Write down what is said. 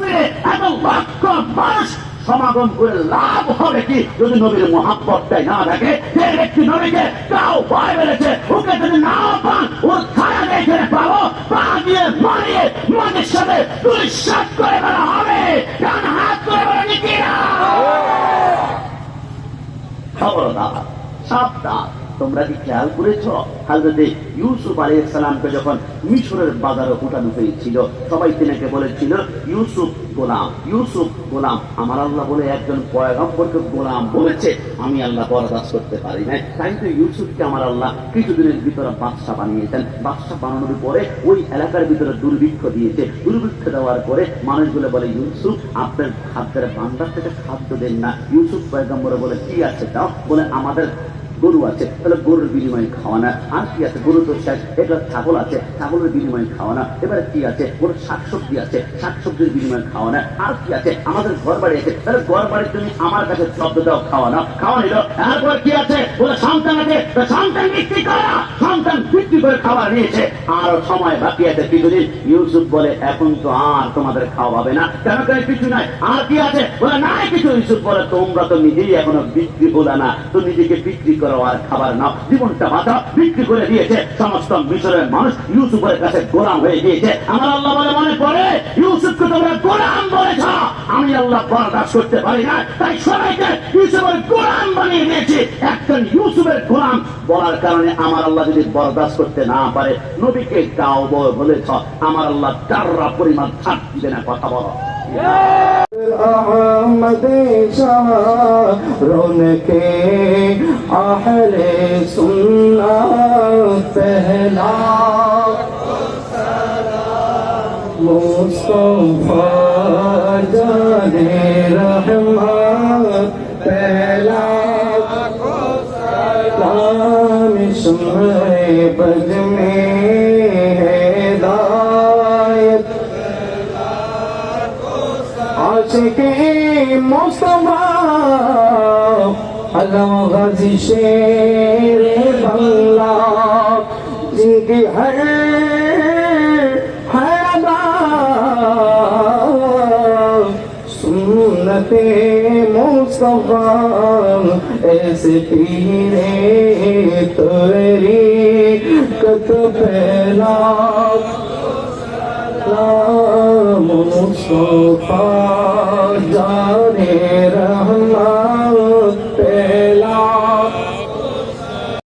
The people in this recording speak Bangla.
মসজিদে এত লক্ষ মানুষ সমাগম করে লাভ হবে কি? যদি নবীর মহাব্বতটাই না থাকে যে ব্যক্তি নবীকে কাউ ভয় বেড়েছে ওকে যদি না পান, ওর ছায়া দেখে পাবো পা দিয়ে মারিয়ে মাঝের সাথে দুঃসাত করে বেড়া হবে। ডান হাত করে বেড়া নিকি না খবরদার, সাবধান। তোমরা কি খেয়াল করেছ? হাজরতে ইউসুফ আলাইহিস সালামকে যখন মিশরের বাজারে উঠানো হয়েছিল, সবাই তিনাকে বলেছিল, ইউসুফ গোলাম ইউসুফ গোলাম, আমার আল্লাহ বলে একজন পয়গম্বরকে গোলাম বলেছে। আমি আল্লাহ বরদাস্ত করতে পারি না তাই তো ইউসুফকে আমার আল্লাহ কিছুদিনের ভিতরে বাদশা বানিয়েছেন। বাদশা বানানোর পরে ওই এলাকার ভিতরে দুর্ভিক্ষ দিয়েছে। দুর্ভিক্ষ দেওয়ার পরে মানুষগুলো বলে, ইউসুফ, আপনার খাদ্যের ভান্ডার থেকে খাদ্য দেন না। ইউসুফ পয়গম্বর বলে, কি আছে দাও বলে, আমাদের গরু আছে, তাহলে গরুর বিনিময়ে খাওয়ানা। আর কি আছে গরু তো শেষ এটা ছাগল আছে, ছাগলের বিনিময়ে খাওয়ানা। এবারে কি আছে? ওর শাকসবজি আছে, শাকসবজির বিনিময়ে খাওয়ানা। আর কি আছে? আমাদের ঘর বাড়ি আছে, তাহলে ঘর বাড়ির জন্য আমার কাছে শব্দ দাও, খাওয়ানা। খাওয়া নিল তারপর কি আছে? বলে সন্তান আছে সন্তান বিক্রি করা। সন্তান বিক্রি করে খাবার নিয়েছে। আর সময় বাকি আছে কিছুদিন। ইউসুফ বলে, এখন তো আর তোমাদের খাওয়া হবে না। কেন কেন কিছু নাই? আর কি আছে? বলে, নাই কিছু। ইউসুফ বলে, তোমরা তো নিজেই এখনও বিক্রি বলে না। তো নিজেকে বিক্রি করো। আর খাবার জীবনটা বিক্রি করে দিয়েছে। সমস্ত মিশরের মানুষ ইউসুফের কাছে গোলাম হয়ে গিয়েছে। আমার আল্লাহ বলে, মনে ইউসুফকে তোমরা গোলাম বলেছ। আমি আল্লাহ করতে পারি না, তাই সবাইকে ইউসুফের গোলাম বানিয়ে দিয়েছি। একজন ইউসুফের গোলাম বলার কারণে আমার আল্লাহ যদি বরদাস্ত করতে না পারে, নবীকে গাও বলেছ। আমার আল্লাহ চাররা পরিমাণ দিবে না, কথা বলো। আহমদ রোনকে আহলে সুন্না পহলা। মুস্তফা জানে রহমা পহলা। কাম সুরে বজমে आशिके मुस्तफा अलम गाजी शेर बंगला जिनकी हर हर बात सुन्नते मुस्तफा ऐसे पीरे तेरी कत पहला मुस्तफा